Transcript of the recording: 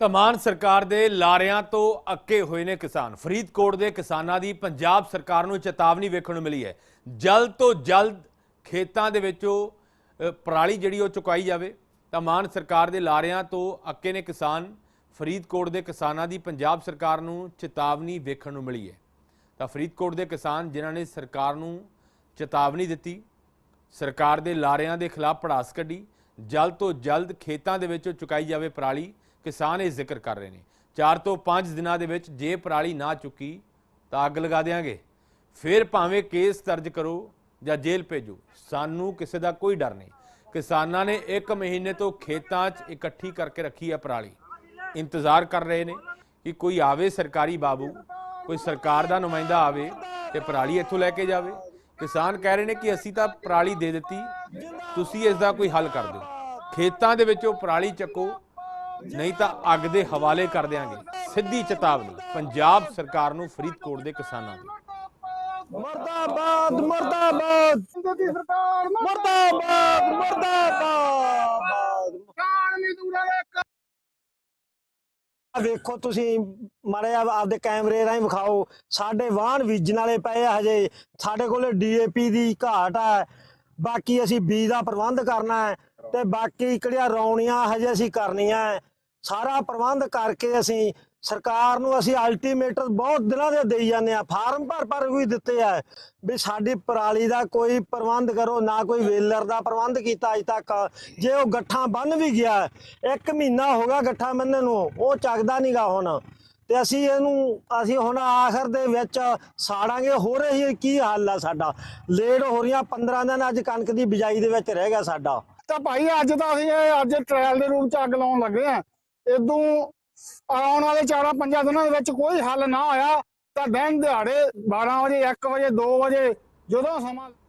ਤਾਂ ਮਾਨ ਸਰਕਾਰ ਦੇ ਲਾਰਿਆਂ ਤੋਂ ਅੱਕੇ ਹੋਏ ਨੇ ਕਿਸਾਨ। ਫਰੀਦਕੋਟ ਦੇ ਕਿਸਾਨਾਂ ਦੀ ਪੰਜਾਬ ਸਰਕਾਰ ਨੂੰ ਚੇਤਾਵਨੀ ਵੇਖਣ ਨੂੰ ਮਿਲੀ ਹੈ। ਜਲਦ ਤੋਂ ਜਲਦ ਖੇਤਾਂ ਦੇ ਵਿੱਚੋਂ ਪਰਾਲੀ ਜਿਹੜੀ ਉਹ ਚੁਕਾਈ ਜਾਵੇ। ਤਾਂ ਮਾਨ ਸਰਕਾਰ ਦੇ ਲਾਰਿਆਂ ਤੋਂ ਅੱਕੇ ਨੇ ਕਿਸਾਨ। ਫਰੀਦਕੋਟ ਦੇ ਕਿਸਾਨਾਂ ਦੀ ਪੰਜਾਬ ਸਰਕਾਰ ਨੂੰ ਚੇਤਾਵਨੀ ਵੇਖਣ ਨੂੰ ਮਿਲੀ ਹੈ। ਤਾਂ ਫਰੀਦਕੋਟ ਦੇ ਕਿਸਾਨ ਜਿਨ੍ਹਾਂ ਨੇ ਸਰਕਾਰ ਨੂੰ ਚੇਤਾਵਨੀ ਦਿੱਤੀ, ਸਰਕਾਰ ਦੇ ਲਾਰਿਆਂ ਦੇ ਖਿਲਾਫ ਪੜਾਸ ਕੱਢੀ, ਜਲਦ ਤੋਂ ਜਲਦ ਖੇਤਾਂ ਦੇ ਵਿੱਚੋਂ ਚੁਕਾਈ ਜਾਵੇ ਪਰਾਲੀ ਕਿਸਾਨ ਇਹ ਜ਼ਿਕਰ ਕਰ ਰਹੇ ਨੇ। 4 ਤੋਂ 5 ਦਿਨਾਂ ਦੇ ਵਿੱਚ ਜੇ ਪਰਾਲੀ ਨਾ ਚੁੱਕੀ ਤਾਂ ਅੱਗ ਲਗਾ ਦੇਾਂਗੇ ਫਿਰ ਭਾਵੇਂ ਕੇਸ ਦਰਜ ਕਰੋ ਜਾਂ ਜੇਲ੍ਹ ਭੇਜੋ, ਸਾਨੂੰ ਕਿਸੇ ਦਾ ਕੋਈ ਡਰ ਨਹੀਂ। ਕਿਸਾਨਾਂ ਨੇ 1 ਮਹੀਨੇ ਤੋਂ ਖੇਤਾਂ 'ਚ ਇਕੱਠੀ ਕਰਕੇ ਰੱਖੀ ਹੈ ਪਰਾਲੀ। ਇੰਤਜ਼ਾਰ ਕਰ ਰਹੇ ਨੇ ਕਿ ਕੋਈ ਆਵੇ ਸਰਕਾਰੀ ਬਾਬੂ, ਕੋਈ ਸਰਕਾਰ ਦਾ ਨੁਮਾਇੰਦਾ ਆਵੇ ਤੇ ਪਰਾਲੀ ਇੱਥੋਂ ਲੈ ਕੇ ਜਾਵੇ। ਕਿਸਾਨ ਕਹਿ ਰਹੇ ਨੇ ਕਿ ਅਸੀਂ ਤਾਂ ਪਰਾਲੀ ਦੇ ਦਿੱਤੀ, ਤੁਸੀਂ ਇਸ ਦਾ ਕੋਈ ਹੱਲ ਕਰ ਦਿਓ। ਖੇਤਾਂ ਦੇ ਵਿੱਚੋਂ ਪਰਾਲੀ ਚੱਕੋ ਨਹੀਂ ਤਾਂ ਅੱਗ ਦੇ ਹਵਾਲੇ ਕਰ ਦਿਆਂਗੇ। ਸਿੱਧੀ ਚੇਤਾਵਨੀ, ਪੰਜਾਬ ਸਰਕਾਰ ਨੂੰ ਫਰੀਦਕੋਟ ਦੇ ਕਿਸਾਨਾਂ ਦੀ। ਮਰਦਾਬਾਦ ਮਰਦਾਬਾਦ। ਦੀ ਸਰਕਾਰ ਮਰਦਾਬਾਦ ਮਰਦਾਬਾਦ। ਕਾਨ ਮਜ਼ਦੂਰਾਂ ਦੇ ਆ ਵੇਖੋ ਤੁਸੀਂ ਮਾਰੇ ਆਪਦੇ ਕੈਮਰੇ ਰਾਹੀਂ ਵਿਖਾਓ। ਸਾਡੇ ਵਾਹਨ ਬੀਜਣ ਵਾਲੇ ਪਏ ਆ ਹਜੇ। ਸਾਡੇ ਕੋਲੇ ਡੀਏਪੀ ਦੀ ਘਾਟ ਹੈ ਬਾਕੀ ਅਸੀਂ ਬੀਜ ਦਾ ਪ੍ਰਬੰਧ ਕਰਨਾ ਹੈ। ਤੇ ਬਾਕੀ ਕਿਹੜੀਆਂ ਰੌਣੀਆਂ ਹਜੇ ਅਸੀਂ ਕਰਨੀਆਂ ਸਾਰਾ ਪ੍ਰਬੰਧ ਕਰਕੇ ਅਸੀਂ ਸਰਕਾਰ ਨੂੰ ਅਸੀਂ ਅਲਟੀਮੇਟਰ ਬਹੁਤ ਦਿਨਾਂ ਦੇ ਦੇਈ ਜਾਂਦੇ ਆ ਫਾਰਮ ਭਰ ਭਰ ਵੀ ਦਿੱਤੇ ਆ ਵੀ ਸਾਡੀ ਪਰਾਲੀ ਦਾ ਕੋਈ ਪ੍ਰਬੰਧ ਕਰੋ, ਨਾ ਕੋਈ ਵੇਲਰ ਦਾ ਪ੍ਰਬੰਧ ਕੀਤਾ ਅਜ ਤੱਕ। ਜੇ ਉਹ ਗੱਠਾਂ ਬੰਨ ਵੀ ਗਿਆ, ਇੱਕ ਮਹੀਨਾ ਹੋ ਗਿਆ ਗੱਠਾਂ ਬੰਨ੍ਹਣ ਨੂੰ, ਉਹ ਚੱਕਦਾ ਨਹੀਂਗਾ ਹੁਣ। ਤੇ ਅਸੀਂ ਇਹਨੂੰ, ਅਸੀਂ ਹੁਣ ਆਖਰ ਦੇ ਵਿੱਚ ਸਾੜਾਂਗੇ ਹੋ ਰਹੀ ਕੀ ਹਾਲ ਆ ਸਾਡਾ? ਲੇਟ ਹੋ ਰਹੀਆਂ 15 ਦਿਨ, ਅੱਜ ਕਣਕ ਦੀ ਬਿਜਾਈ ਦੇ ਵਿੱਚ ਰਹਿ ਗਿਆ ਸਾਡਾ। ਤਾਂ ਭਾਈ ਅੱਜ ਤਾਂ ਅਸੀਂ ਅੱਜ ਟ੍ਰਾਇਲ ਦੇ ਰੂਪ ਚ ਅੱਗ ਲਾਉਣ ਲੱਗੇ ਆ। ਇਦੋਂ ਆਉਣ ਵਾਲੇ 4-5 ਦਿਨਾਂ ਦੇ ਵਿੱਚ ਕੋਈ ਹੱਲ ਨਾ ਹੋਇਆ ਤਾਂ ਦਿਨ ਦਿਹਾੜੇ 12 ਵਜੇ 1 ਵਜੇ 2 ਵਜੇ ਜਦੋਂ ਸਮਾਂ